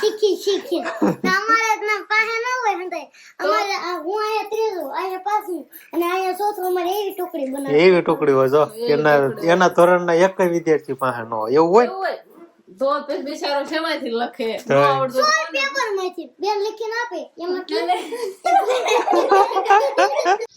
શીખી શીખી. અમારે પાસે ન હોય હંધાય. અમારે આ હું અહીંયા ત્રીજું, અહીંયા પાંચમું અને અહીંયા ચોથું. અમારે એવી ટુકડી બનાવી. એવી ટુકડી હોય જો એના એના ધોરણના એક વિદ્યાર્થી પાસે ન હોય એવું હોય તો પછી બિચારો શેમાંથી લખે? ન તો- આવડતું કોઈ પેપરમાંથી બેન લીખીને આપે એમાં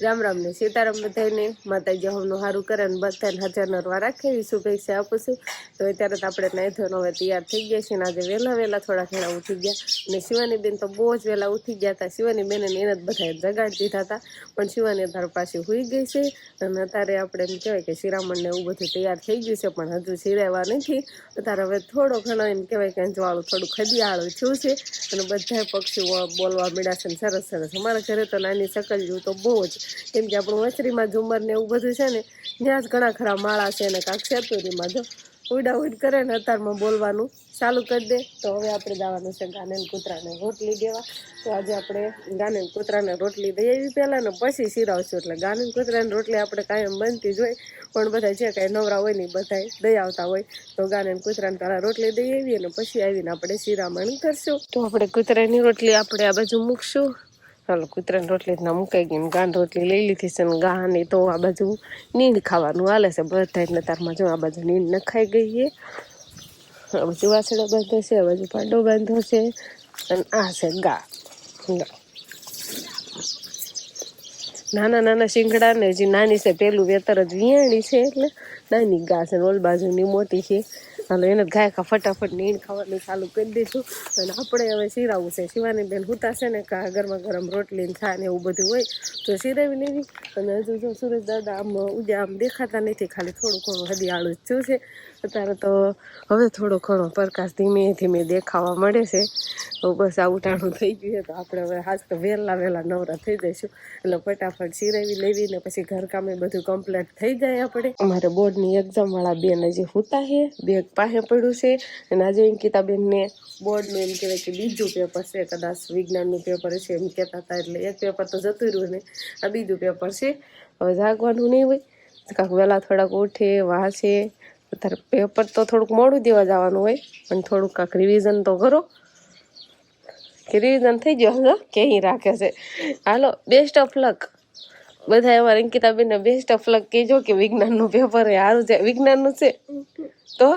રામ રામ ને સીતારામ બધાને માતાજી હમનું સારું કરે અને બધાને હજાર નરવા રાખે એવી શુભેચ્છા આપું છું. તો અત્યારે તો આપણે નાઈ ધોઈને હવે તૈયાર થઈ ગયા છીએ ને આજે વહેલા વહેલા થોડા ઘણા ઉઠી ગયા. અને શિવાની બેન તો બહુ જ વહેલા ઉઠી ગયા હતા. શિવાની બેન એને જ બધાએ જગાડી દીધા હતા. પણ શિવાની તાર પાછી હોઈ ગઈ છે. અને અત્યારે આપણે એમ કહેવાય કે શિરામણ ને એવું બધું તૈયાર થઈ ગયું છે પણ હજુ શિરાવા નથી. અત્યારે હવે થોડો ઘણો એમ કહેવાય કે અંજવાળું થોડું ખદિયાળું થયું છે અને બધા પક્ષીઓ બોલવા મળ્યા છે સરસ સરસ. અમારા ઘરે તો નાની જેવું તો બહુ જ. કેમ કે આપણું વસરીમાં ઝુમર ને એવું બધું છે ને, ત્યાં જ ઘણા ખરા માળા છે અને કાંક સેતુરીમાં જો ઉડા ઉડ કરે ને અત્યારમાં બોલવાનું. ચાલુ કરી દે. તો હવે આપણે દાવાનું છે ગાને કૂતરાને રોટલી દેવા. તો આજે આપણે ગાને કૂતરાને રોટલી દઈ આવી પહેલાં ને પછી શીરાવશું એટલે ગાને કૂતરાને રોટલી આપણે કાયમ બનતી જ હોય. પણ બધા જે કાંઈ નવરા હોય ને બધા દઈ આવતા હોય. તો ગાને કૂતરાને પહેલાં રોટલી દઈ આવીએ ને પછી આવીને આપણે શિરામણ કરશું. તો આપણે કૂતરાની રોટલી આપણે આ બાજુ મૂકશું. ચાલો કૂતરાની રોટલી ના મુકાઈ ગઈ ગાન રોટલી લઈ લીધી છે ને ગાને તો આ બાજુ નીંદ ખાવાનું હાલે છે. બધા એટલે તારમાં જો આ બાજુ નીંદ નખાઈ ગઈ છે આ બાજુ વાસણો બાંધો છે, આ બાજુ પાંડો બાંધો છે અને આ છે ગા. નાના નાના શિંગડા ને હજી નાની છે, પેલું વેતર જ વિયાણી છે એટલે નાની ગા છે ઓલ બાજુની મોટી છે. હાલો એને ગાય કા ફટાફટ નીણ ખાવાનું ચાલુ કરી દીધું અને આપણે હવે શીરાવું છે. શિવાની બેન હુતા છે ને, કા ગરમા ગરમ રોટલી ને ચા ને એવું બધું હોય, તો શીરાવી લેવી. અને હજુ જો સુરેશ દાદા આમ ઉદ્યા આમ દેખાતા નથી, ખાલી થોડું ઘણું હદિયાળું જ છે. અત્યારે તો હવે થોડો ઘણો પ્રકાશ ધીમે ધીમે દેખાવા મળે છે. તો બસ આ ઉટાણું થઈ ગયું છે. તો આપણે હવે હાજ તો વહેલા વહેલા નવરા થઈ જઈશું. એટલે ફટાફટ સિરાવી લેવી ને પછી ઘરકામે બધું કમ્પ્લીટ થઈ જાય આપણે. અમારે બોર્ડની એક્ઝામ વાળા બેન હજી હુતા છે. બેગ પાસે પડ્યું છે. અને આજે અંકિતાબેનને બોર્ડનું એમ કહેવાય કે બીજું પેપર છે. કદાચ વિજ્ઞાનનું પેપર છે એમ કહેતા હતા. એટલે એક પેપર તો જતું રહ્યું ને આ બીજું પેપર છે. હવે જાગવાનું નહીં હોય. કાંક વહેલા થોડાક ઉઠે, વાંચે. અત્યારે પેપર તો થોડુંક મોડું દેવા જવાનું હોય. પણ થોડુંક કાંક રિવિઝન તો કરો. કે રિવિઝન થઈ ગયો. હશે ક્યાંય રાખે છે. હાલો બેસ્ટ ઓફ લક બધા એમાં અંકિતાબેનને બેસ્ટ ઓફ લક કહેજો કે વિજ્ઞાનનું પેપર એ સારું છે. વિજ્ઞાનનું છે. તો?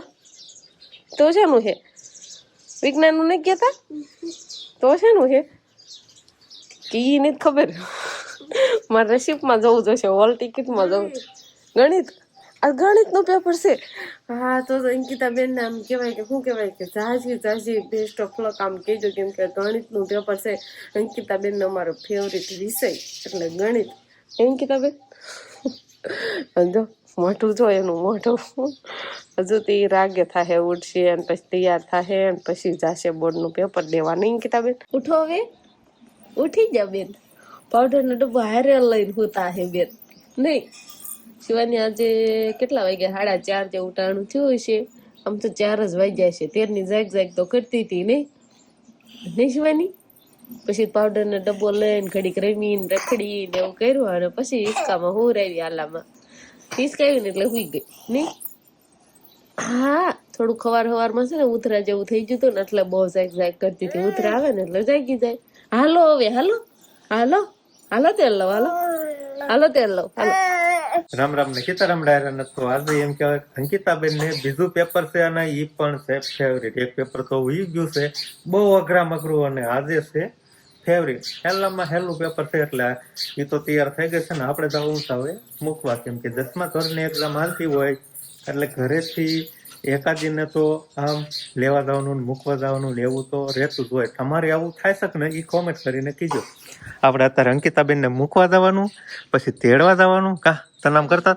તો શેનું છે? વિજ્ઞાનનું નહીં કહેતા? તો શેનું છે? કે નથી ખબર. મારે રસીપમાં જવું જોશે હોલ ટિકિટમાં જવું. ગણિત? આ ગણિતનું પેપર છે. હા, તો તો અંકિતાબેનને આમ કહેવાય કે, શું કહેવાય કે, જાજી જાજી બેસ્ટ ઓફ લક આમ કહેજો કેમ કે ગણિતનું પેપર છે. અંકિતાબેનનો અમારો ફેવરિટ વિષય, એટલે ગણિત. અંકિતાબેન? જો. મોઢું જો એનું મોઢું હજુ તે રાગે થાહે, ઉઠશે અને પછી તૈયાર થાહે અને પછી જાશે બોર્ડનું પેપર દેવા નહીં અંકિતાબેન ઉઠો હવે. ઉઠી જા બેન. પાવડરનો ડબ્બો હારે લઈને હોતા હે બેન. નહીં. શિવાની આજે કેટલા વાગ્યા? સાડા ચાર જે ટાણું થયું છે. આમ તો ચાર જ વાગ્યા છે. તેરની જાગ જાગ તો કરતી હતી, નહીં? નહીં શિવાની? પછી પાવડરનો ડબ્બો લઈને ઘડીક રમીને રખડીને એવું કર્યું અને પછી હિંચકામાં હું રહી આલામાં હિંચકાવી ને એટલે હુઈ ગઈ નહીં? હા થોડું ખવાર ખવારમાં છે ને ઉતરા જેવું થઈ ગયું હતું ને એટલે બહુ ઝાક ઝાક કરતી હતી. ઉતરા આવે ને એટલે જાગી જાય. હાલો હવે હાલો? હાલો? હાલો તેલ લો હાલો? હાલો તેલ લો હાલો. રામ રામ ને સીતારામ ડાયરા તો આજે એમ કહેવાય કે અંકિતાબેન ને બીજું પેપર છે અને ઈ પણ છે ફેવરિટ એક પેપર તો ઉઈ ગયું છે. બહુ અઘરા મગરું અને આજે છે. ફેવરિટ હેલામાં હેલું પેપર છે એટલે એ તો તૈયાર થઈ ગઈ છે ને આપણે તો છે હવે મૂકવા કેમ કે દસમા ધોરણની એક્ઝામ હાલતી હોય એટલે ઘરેથી એકાદીને તો આમ લેવા જવાનું મૂકવા જવાનું એવું તો રહેતું જ હોય. તમારે આવું થાય છે ને એ કોમેન્ટ કરીને કીજો. આપણે અત્યારે અંકિતાબેનને મૂકવા જવાનું, પછી તેડવા જવાનું? કા? તનામ કરતા?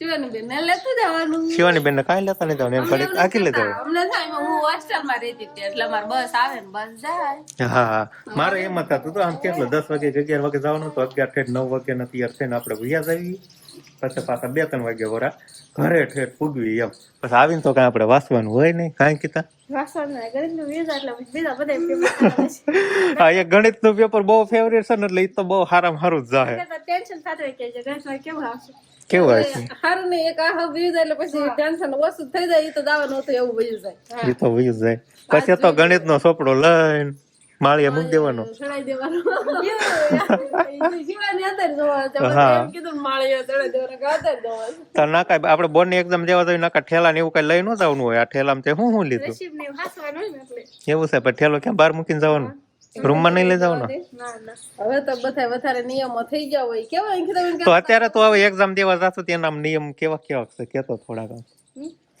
શિવાની બેન ને લેતું જવાનું. શિવાની ને કાંઈ લેતા નહીં જવાનું એમ ઘડી આખી લેતા. અમને થાય હું હોસ્ટેલમાં રહેતી હતી એટલે મારે બસ આવે ને બસ જાય. હા હા. મારે એમ હતા તું આમ કેટલો દસ વાગે અગિયાર વાગે જવાનું તો અગિયાર ઠેઠ નવ વાગે ના તૈયાર થઈને આપણે ભૂયા જઈએ પછી પાછા બે ત્રણ વાગે વરા ઘરે ઠેઠ પૂગવી એમ. પછી આવીને તો કાંઈ આપણે વાંચવાનું હોય નહીં કાંઈ કીધા. હા એ ગણિતનું પેપર બહુ ફેવરેટ છે ને એટલે એ તો બહુ સારામાં સારું જ જાય ટેન્શન સાથે કે ગણિત કેવું આવશે? કેવું હોય છે? હારું ને એક આહ વયું જાય એટલે પછી ટેન્શન ઓછું થઈ જાય ઈ તો દાવા હતું એવું વયું જાય. એ તો વયું જાય. પછી તો ગણિત નો સોપડો લઈને માળીએ મૂકી દેવાનો. ચડાઈ દેવાનો. શિવાની અંદર જોવા છે. હા. એમ કીધું માળીએ ચડાઈ દેવાનું કે અંદર જોવા તો ના કાંઈ આપણે બોર્ડની એક્ઝામ દેવા જોઈએ નાકા ઠેલા ને એવું કઈ લઈ ન જવાનું હોય. આ ઠેલામાં તે શું શું લીધું? નસીબ ને હાસવાનું હોય ને એટલે. એવું છે પણ ઠેલો ક્યાં બહાર મૂકીને જવાનું? રૂમમાં નહીં લઈ જાવ ના ના. હવે તો બધા વધારે નિયમો થઈ ગયા હોય. કેવા અંકિતા તો અત્યારે તો હવે એક્ઝામ દેવા જશું તેના નામ નિયમ કેવા કેવા છે? કેતો થોડાક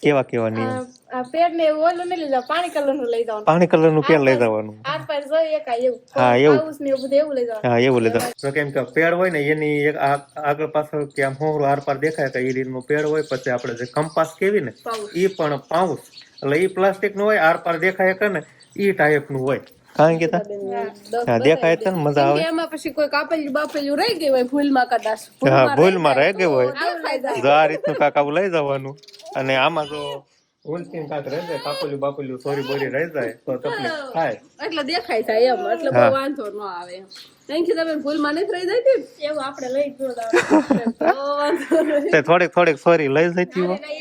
કેવા કેવા નિયમ? આ પેડ ને ઓલું નહીં લઈ જાવ પાણી કલરનું લઈ જવાનું. પાણી કલરનું પેડ લઈ જવાનું આર પાર જોઈએ કાંઈ એવું. હા, એવું. ને એવું બધું એવું લઈ જવાનું. હા એવું લઈ જવાનું. તો કેમ કે પેડ હોય ને એની એક આગળ પાછળ કે આમ હોરું આર પાર દેખાય કે ઈરીન રીતનું પેડ હોય પછી આપણે જે કંપાસ કેવી ને. ઈ પણ પાઉસ એટલે ઈ પ્લાસ્ટિકનું હોય આર પાર દેખાય કે ને ઈ ટાઈપનું હોય. કારણ કે દેખાય છે મજા આવે. એમાં પછી કોઈ કાપેલું બાપેલું રહી ગયું હોય ભૂલમાં કદાચ. હા ભૂલમાં રહી ગયું હોય. જો આ રીતનું કાંક આવું લઈ જવાનું. અને આમાં જો કાંક રહી જાય કાપેલું બાપેલું સોરી બોરી રહી જાય તો તકલીફ થાય. એટલે દેખાય થાય એમ એટલે વાંધો ન આવે એમ. થેન્ક યુ તમે ભૂલમાં નથી રહી જાય ને એવું આપણે લઈ જ વાંધો નહીં. તે થોડીક થોડીક સોરી લઈ જતી હોય કઈ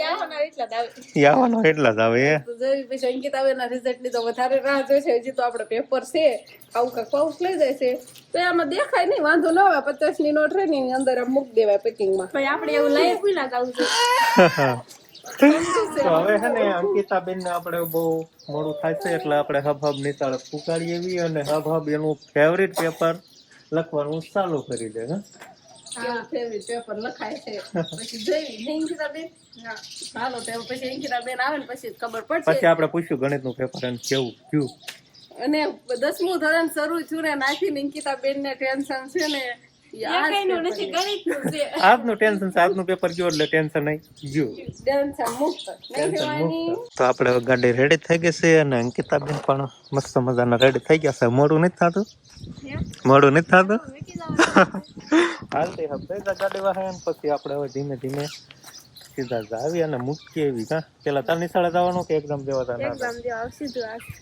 એટલા જ આવે. ઈ આવવાનો આવે એ. તો જેવી પછી અંકિતાબેનના રિઝલ્ટની તો વધારે રાહ જોશે હજી તો આપણે પેપર છે. આવું કાંઈક પાઉસ લઈ જાય છે. તો એમાં દેખાય નહીં વાંધો ન આવે. પચાસની નોટ રહે ની અંદર આમ મૂકી દેવાય પેકિંગમાં. આપણે એવું લઈ ભૂલા જવું છે. હવે છે ને અંકિતાબેન ને આપણે બહુ મોડું થાય છે એટલે આપણે હબ હબ નિશાળે પુકારીએ એવી અને હબ હબ એનું ફેવરિટ પેપર લખવાનું ચાલુ કરી દે હા? ફેવરિટ પેપર લખાય છે. પછી જોઈ અંકિતાબેન હા હાલો તો પછી આવે ને પછી ખબર પડશે. પછી આપણે પૂછ્યું ગણિતનું પેપર અને કેવું અને દસમું ધોરણ શરૂ થયું ને નાખીને અંકિતાબેન ને ટેન્શન છે ને આજનું ટેન્શન છે. આજનું પેપર ગયું એટલે ટેન્શન નહીં ગયું. ટેન્શન મુક્ત. તો આપણે હવે ગાડી રેડી થઈ ગઈ છે અને અંકિતાબેન પણ મસ્ત મજાના રેડી થઈ ગયા છે. મોડું નથી થતું? મોડું નથી થતું? હાલતી હવે ગાડી વાહે અને પછી આપણે હવે ધીમે ધીમે સીધા જ આવી અને મૂકીએ એવી. હા પેલા તાર નિશાળે જવાનું કે એક્ઝામ દેવા જવાનું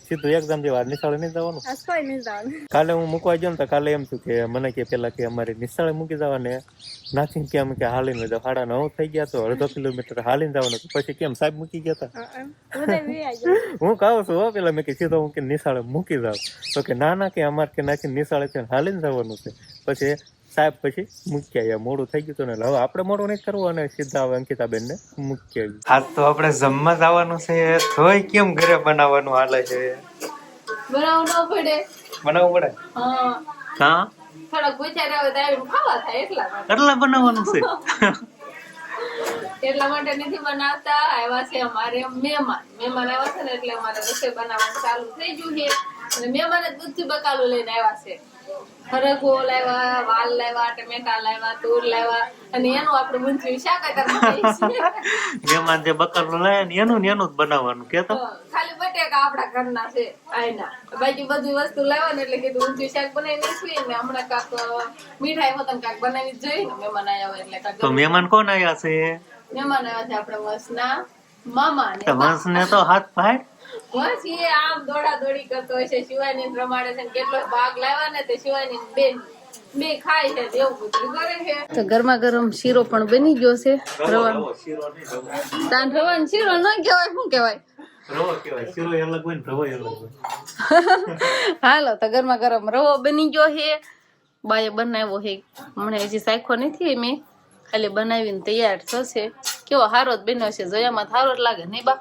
સીધું એક્ઝામ દેવા નિશાળે નહીં જવાનું? કાલે હું મૂકવા ગયો ને તો કાલે એમ થયું કે મને કે પેલા કે અમારી નિશાળે મૂકી જવાને. નાખીને કે અમે કે હાલીને જાવ સાડા નવ થઈ ગયા તો અડધો કિલોમીટર હાલીને જવાનું હતું. પછી કેમ સાહેબ મૂકી ગયા હતા હું કહું છું હો પેલા મેં કે સીધો હું કે નિશાળે મૂકી જાવ તો કે ના ના કે અમારે કે નાખીને નિશાળે છે ને હાલીને જવાનું છે. પછી સાહેબ પછી મૂકી આવ્યા મોડું થઈ ગયું હતું ને હવે આપણે મોડું નહીં કરવું અને સીધા હવે અંકિતાબેન ને મૂકી આવ્યું હા તો આપણે જમવા જવાનું છે. તોય કેમ ઘરે બનાવવાનું હાલે છે? બનાવવું ન પડે. બનાવવું પડે? હા. થોડાક વિચાર આવે તો આવીને ખાવા થાય એટલા એટલા બનાવવાનું છે? એટલા માટે નથી બનાવતા. આવ્યા છે અમારે મહેમાન. મહેમાન આવ્યા છે ને એટલે અમારે રસોઈ બનાવવાનું ચાલુ થઈ ગયું છે. અને મહેમાન જ દૂધથી બકાલું લઈને આવ્યા છે. હરગવો લાવ્યા વાલ લાવ્યા ટમેટા લાવ્યા તૂર લાવ્યા. અને એનું આપણે મૂંઝવી શાક મહેમાન જે બકરનું લાવે ને એનું ને એનું જ બનાવવાનું કેતો ખાલી બટેકા આપણા ઘરના છે આયના. બાકી બધી વસ્તુ લાવવા ને એટલે કીધું ઊંચું શાક બનાવી નાખવી ને હમણાં કાક મીઠાઈ વતન કાક બનાવી જોઈએ ને મહેમાન આવ્યા એટલે કાક તો મહેમાન કોણ આવ્યા છે? મહેમાન આવ્યા છે આપણે વસના મામા ને તો વંશ ને તો હાથ ભાઈ બસ એ આમ દોડા દોડી કરતો હોય છે શિવાની પ્રમાણે છે કેટલો ભાગ લાવ્યા ને તે શિવાની બેન બે ખાય છે એવું બધું કરે છે. તો ગરમા ગરમ શીરો પણ બની ગયો છે રવાનો તાન રવાનો શીરો ન કહેવાય શું કહેવાય? રવો કહેવાય શીરો અલગ હોય ને રવો અલગ હોય. હાલો તો ગરમા ગરમ રવો બની ગયો છે. બાએ બનાવ્યો હે હમણાં હજી સાયખો નથી મેં. ખાલી બનાવીને તૈયાર થશે. કેવો હારો જ બન્યો છે. જોયામાં હારો જ લાગે નહીં બા.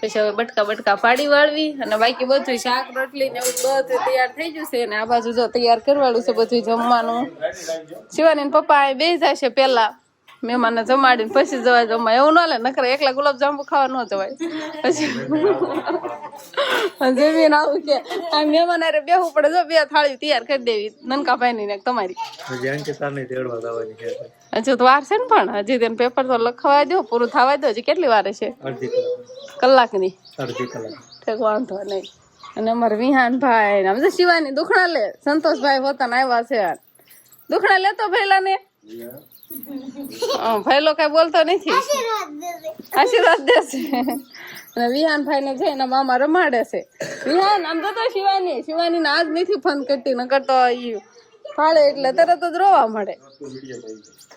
પછી હવે બટકા બટકા પાડી વાળવી અને બાકી બધું શાક, રોટલી ને એવું બધું તૈયાર થઈ ગયું છે અને આ બાજુ જો તૈયાર કરવાળું છે બધું જમવાનું. શિવાની ને પપ્પા બે છે પેલા મહેમાનને જમાડીને પછી જવાય જમવા. એવું ન લે, નકર એકલા ગુલાબ જાંબુ ખાવા ન જવાય. પછી જમીન આવું કે, આ મહેમાન અરે બેહવું પડે, જો બે થાળી તૈયાર કરી દેવી નનકા ભાઈ ની તમારી. હજી તો વાર છે ને પણ હજી તેને પેપર તો લખવા દો પૂરું થવા દો હજી કેટલી વાર છે? કલાક. કલાકની. અડધી કલાક. વાંધો નહીં. અને અમારે વિહાન ભાઈ ને આમ શિવાની દુખણા લે સંતોષભાઈ પોતાના આવ્યા છે દુખણા લેતો ભૈલા ને ભાઈલો કઈ બોલતો નથી? આશીર્વાદ. દેશે. અને વિહાન ભાઈ ને જઈને મામા રમાડે છે. વિહાન આમ તો તો શિવાની શિવાની ને આજ નથી ફોન કરતી નકર તો ફાળે એટલે તરત જ રોવા મળે.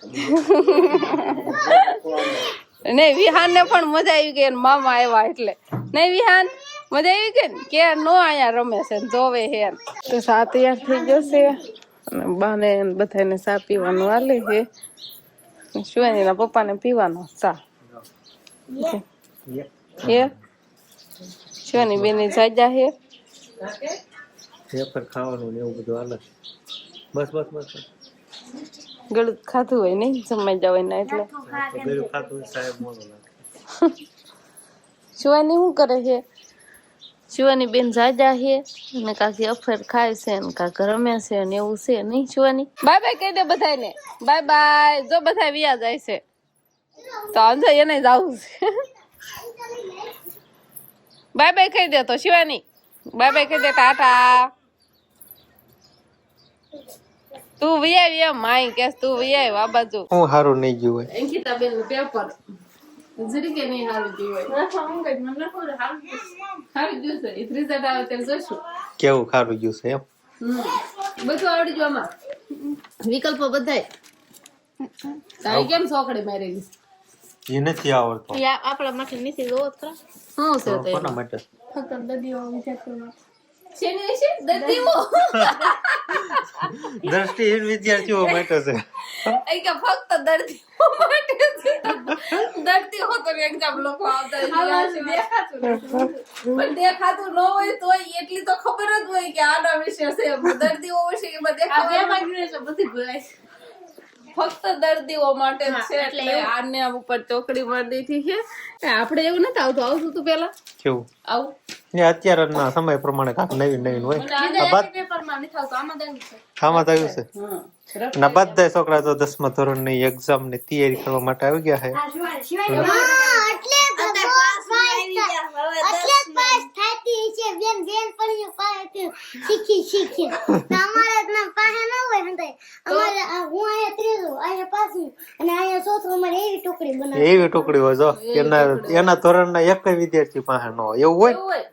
નહીં વિહાન ને પણ મજા આવી ગઈ મામા આવ્યા એટલે. નહીં વિહાન મજા આવી ગઈ ને? કે નો અહીંયા રમે છે ને જોવે હે તો સા તૈયાર થઈ જશે. અને બાને બધાને સા પીવાનું હાલે છે શિવાનીના પપ્પાને પીવાનો સા હે? શિવાની બેની જાજા હે? ખાવાનું ને એવું બધું હાલે બસ બસ બસ. ગળું ખાધું હોય નહીં? સમય જવાય ને એટલે ગળું ખાતું હોય સાહેબ મોડો લાગે. શિવાની શું કરે છે? શિવાની બેન જાજા છે અને કાકી અફેર ખાય છે ને કાક રમે છે ને એવું છે. નહીં શિવાની? બાય બાય કહી દે બધાને બાય બાય જો બધા વિયા જાય છે. તો આંજો એને જવું છે. બાય બાય કહી દે તો શિવાની. બાય બાય કહી દે ટાટા. તું વિયાવી એમ માઈ કેસ તું વિયાવી આ બાજુ. હું સારું નહીં ગયું હોય. અંકિતા બેનનું પેપર જરીકે નહીં હારું ગયું હોય. હારું ગયું. છે. એ રિઝલ્ટ આવે ત્યારે જોઈશું. કેવું ખારું ગયું છે એમ? હમ. બધું આવડી ગયું આમાં. વિકલ્પો બધાય. તારી કેમ સોકડી મારેલી? એ નથી આવડતો. આપણા માટે નીચે જોવો જ ખરા. શું છે તે કોના માટે? ફક્ત દદીઓ વિચાર કરવા શેની વિશે દર્દીઓ દ્રષ્ટિહીન વિદ્યાર્થીઓ માટે છે. અહીં કે ફક્ત દર્દીઓ માટે છે. દર્દીઓ તો એક્ઝામ લોકો આવતા હોય પણ દેખાતું ન હોય તોય એટલી તો ખબર જ હોય કે આના વિશે છે. દર્દીઓ વિશે એમાં દેખાવાનું ફક્ત દર્દીઓ માટે જ છે એટલે આને ઉપર ચોકડી મારી દીધી છે એ આપણે એવું નથી આવતું આવતું તું પેલા કેવું? આવું? ને અત્યારના સમય પ્રમાણે કાંક નવીન નવીન હોય. આ બાદ આમાં તો આવ્યું છે. ના બધા છોકરા તો દસમા ધોરણની એક્ઝામની તૈયારી કરવા માટે આવી ગયા છે એટલે જ પાસ એટલે જ પાસ થતી છે બેન બેન પણ પાસેથી શીખી શીખી અમારે જ ના પાસે ન હોય હંધાય અમારે આ હું અહીંયા ત્રીજું અહીંયા પાછું અને અહીંયા ચોથું અમારે એવી એવી ટુકડી હોય જો એના એના ધોરણના એક વિદ્યાર્થી પાસે ન હોય એવું હોય? એવું હોય.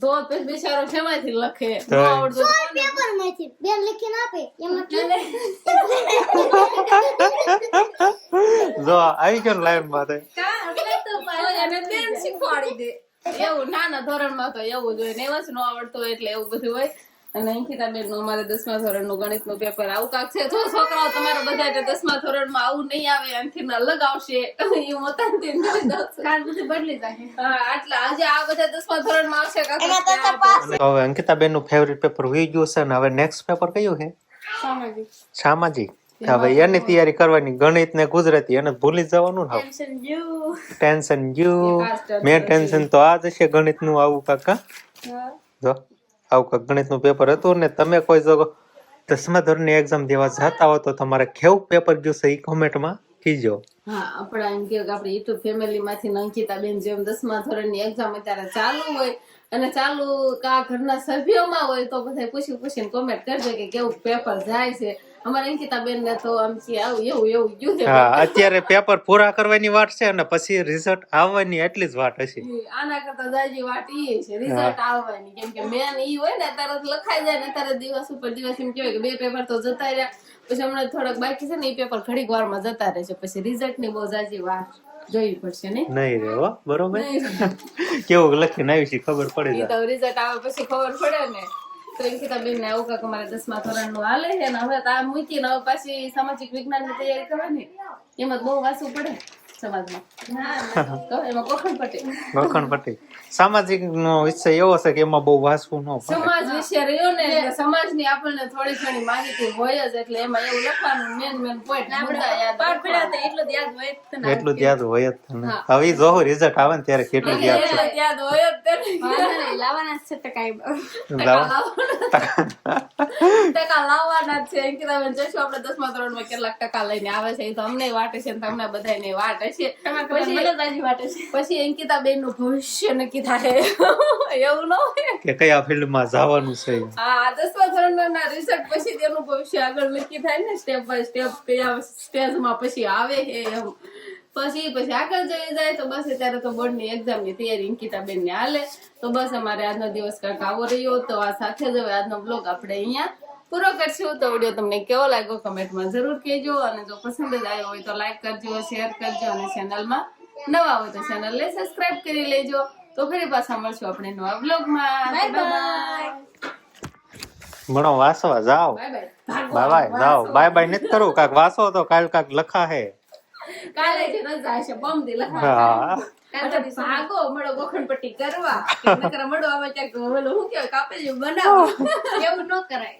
તો પછી બિચારો શેમાંથી લખે? ન આવડતું પેપરમાંથી બેન લીખીને આપે એમાં જો આવી ગયો લાઈનમાં શીખવાડી દે. એવું નાના તો એવું જ હોય ને એવું જ ન આવડતું એટલે એવું બધું હોય. અને અંકિતા બેનનું અમારે દસમા ધોરણનું ગણિતનું પેપર આવું કાક છે. જો છોકરાઓ તમારા બધા દસમા ધોરણમાં આવું નહીં આવે ન અલગ આવશે એ મોટાથી કરી દઉં છું. આટલા આજે આ બધા દસમા ધોરણમાં આવશે તો હવે અંકિતાબેનનું ફેવરિટ પેપર હોઈ ગયું છે ને હવે નેક્સ્ટ પેપર કયું છે? સામાજિક. હવે એની તૈયારી કરવાની ગણિત ને ગુજરાતી એને ભૂલી જવાનું ને ટેન્શન ગયું મેં ટેન્શન તો આ જ છે ગણિતનું આવું કાકા. જો. આવું ગણિતનું ગણિત પેપર હતું ને તમે કોઈ જો દસમા ધોરણની એક્ઝામ દેવા જતા હો તો તમારે કેવું પેપર ગયું એ કોમેન્ટમાં કીજો. હા, આપણા એમ કે આપણે યુટ્યુબ ફેમિલી માંથી અંકિતા બેન જેમ દસમા ધોરણની એક્ઝામ અત્યારે ચાલુ હોય અને ચાલુ કા ઘરના સભ્યોમાં હોય તો બધા પૂછી પૂછીને કોમેન્ટ કરજો કે કેવું પેપર જાય છે. ને છે. છે અત્યારે પેપર પૂરા કરવાની વાત છે અને પછી રિઝલ્ટ આવવાની એટલી જ વાત હશે. આના કરતા જાજી વાત ઈ છે. રિઝલ્ટ આવવાની. કેમ કે મેન ઈ હોય ને તરત લખાઈ જાય ને તરત દિવસ ઉપર દિવસ એમ કહેવાય કે બે પેપર તો જતા રહ્યા. પછી હમણાં થોડાક બાકી છે ને એ પેપર ઘડીક વારમાં જતા રહેશે. પછી રિઝલ્ટની બહુ જાજી વાત જોઈ પડશે નહીં નહીં રે હો બરોબર. કેવું લખીને આવી છે ખબર પડે તો રિઝલ્ટ આવે પછી ખબર પડે ને. તો અંકિતા બેન ને આવું કાંક અમારે દસમા ધોરણનું હાલે છે. ને હવે તો આ મૂકીને હવે પાછી સામાજિક વિજ્ઞાનની તૈયારી કરવાની. એમાં બહુ વાંચવું પડે. સમાજમાં. તો એમાં કોખણ પટે ગોખણ પટ્ટી સામાજિક નો વિષય એવો છે કે એમાં બહુ ન સમાજ વિશે રહ્યો ને એટલે સમાજની આપણને થોડી ઘણી માહિતી હોય જ એટલે એમાં એવું લખવાનું મેન મેન પોઈન્ટ મુદ્દા યાદ રાખવાના. એટલું જ યાદ હોય જ તને. હવે ઈ રિઝલ્ટ આવે ને ત્યારે કેટલું યાદ છે. યાદ હોય જ તેને. લાવો. ટકા લાવવાના જ છે. અંકિતાબેન જોઈશું આપણે દસમા ધોરણમાં કેટલાક ટકા લઈને આવે છે. એ તો અમને વાટે છે ને તમને બધાને વાટ હશે પછી પછી અંકિતાબેનનું ભવિષ્ય નક્કી થાય. એવું ન હોય? કે કયા ફિલ્ડમાં જવાનું છે હા દસમા ધોરણના રિઝલ્ટ પછી તેનું ભવિષ્ય આગળ નક્કી થાય ને સ્ટેપ બાય સ્ટેપ કયા સ્ટેજમાં પછી આવે છે એમ. પછી પછી આગળ જઈ જાય તો બસ અત્યારે તો બોર્ડની એક્ઝામની તૈયારી અંકિતાબેન ને હાલે. તો બસ અમારે આજનો દિવસ કાંક આવો રહ્યો તો આ સાથે જ હવે આજનો બ્લોગ આપણે અહીંયા પૂરો કરશું તો વીડિયો તમને કેવો લાગ્યો કમેન્ટમાં જરૂર કહેજો અને જો પસંદ જ આવ્યો હોય તો લાઈક કરજો શેર કરજો અને ચેનલમાં નવા હોય તો ચેનલને સબસ્ક્રાઇબ કરી લેજો. તો ફરી પાછા મળશું આપણે નવા બ્લોગમાં બાય વાસવા જાઓ. બાય બાય બાય જાઓ. બાય બાય નથી કરવું કાક વાસો તો કાલ કાક લખા હે. કાલે જ રજા છે બમ દી લખા ભાગો મળો ગોખણપટ્ટી કરવા. કે નકર મળો આવે ક્યાંક ઓલું શું કેવાય કાપેલું બનાવો. એવું ન કરાય.